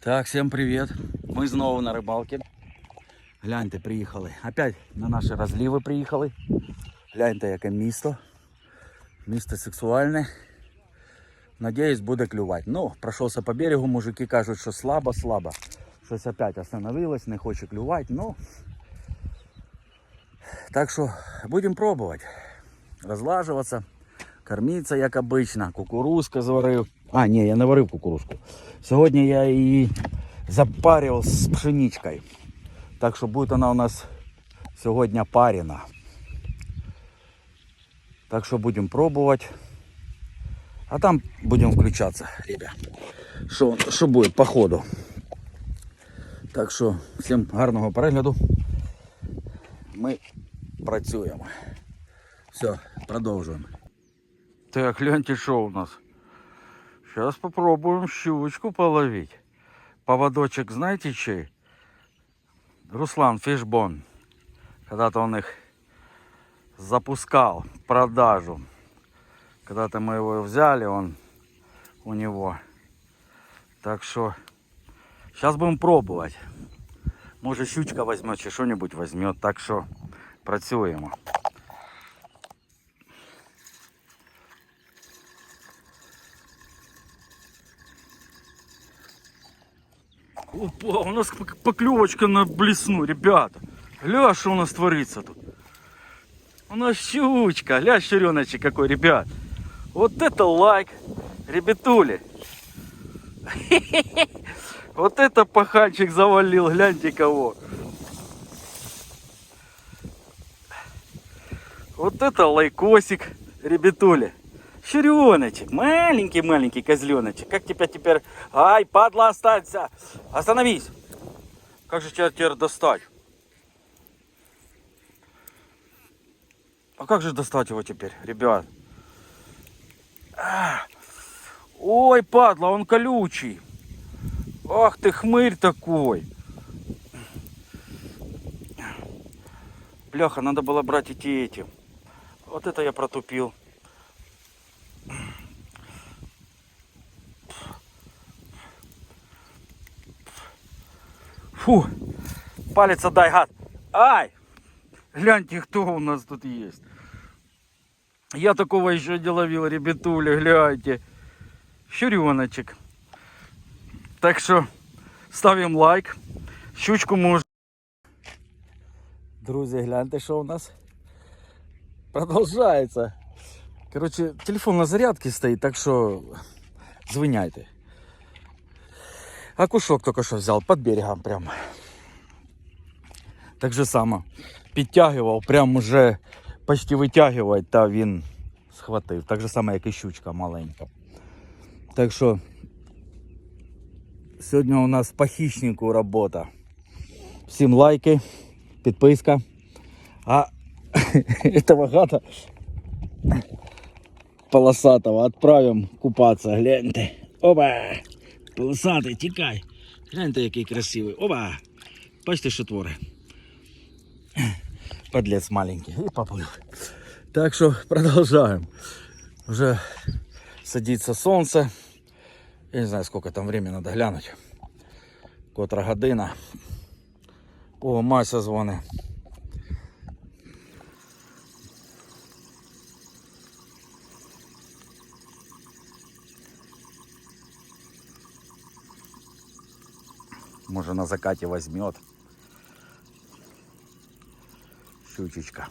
Так, всім привіт. Ми знову на рибалці. Гляньте, приїхали. Опять на наші розліви приїхали. Гляньте, яке місто. Місто сексуальне. Надіюсь, буде клювати. Ну, пройшовся по берегу, мужики кажуть, що слабо-слабо. Щось опять остановилось, не хоче клювати. Ну, так що будемо пробувати. Розлажуватися, кормитися, як обично. Кукурузка зварив. А, ні, я не варив кукурузку. Сьогодні я її запарив з пшеничкою. Так що буде вона у нас сьогодні парена. Так що будемо пробувати. А там будемо включатися, ребят. Що, що буде по ходу. Так що всім гарного перегляду. Ми працюємо. Все, продовжуємо. Так, гляньте, що у нас. Сейчас попробуем щучку половить. Поводочек знаете чей? Руслан Фишбон. Когда-то он их запускал в продажу. Когда-то мы его взяли, он у него. Так что сейчас будем пробовать. Может щучка возьмет, чи что-нибудь возьмет. Так что працюємо. Опа, у нас пок- поклевочка на блесну, ребята. Гля, что у нас творится тут. У нас щучка, гля, щереночек какой, ребят. Вот это лайк, ребятули. Вот это паханчик завалил, гляньте кого. Вот это лайкосик, ребятули. Щереночек, маленький-маленький козленочек. Как тебя теперь... Ай, падла, останься. Остановись. Как же тебя теперь достать? А как же достать его теперь, ребят? Ой, падла, он колючий. Ах ты хмырь такой. Бляха, надо было брать идти этим. Вот это я протупил. Фу, палец отдай, гад. Ай! Гляньте, кто у нас тут есть. Я такого еще не ловил, ребятули, гляньте. Щуреночек. Так что ставим лайк. Щучку можна. Друзі, гляньте, що у нас продовжується. Короче, телефон на зарядці стоїть, так що звиняйте. А кушок тільки що взяв під берегом прямо. Так же само. Підтягував, прям уже почти витягувати, та він схватив. Так же само, як і щучка маленька. Так що сьогодні у нас по хищнику робота. Всім лайки, підписка. А этого гада полосатого отправим купаться. Гляньте. Оба! Полосатий, тікай. Гляньте, який красивий. Оба! Бачите, що твори. Подлец маленький. І поплив. Так що продовжаємо. Вже садиться сонце. Я не знаю, сколько там времени надо глянуть. Котра година. О, Мася дзвонить. Може на закате возьмет. Щучечка.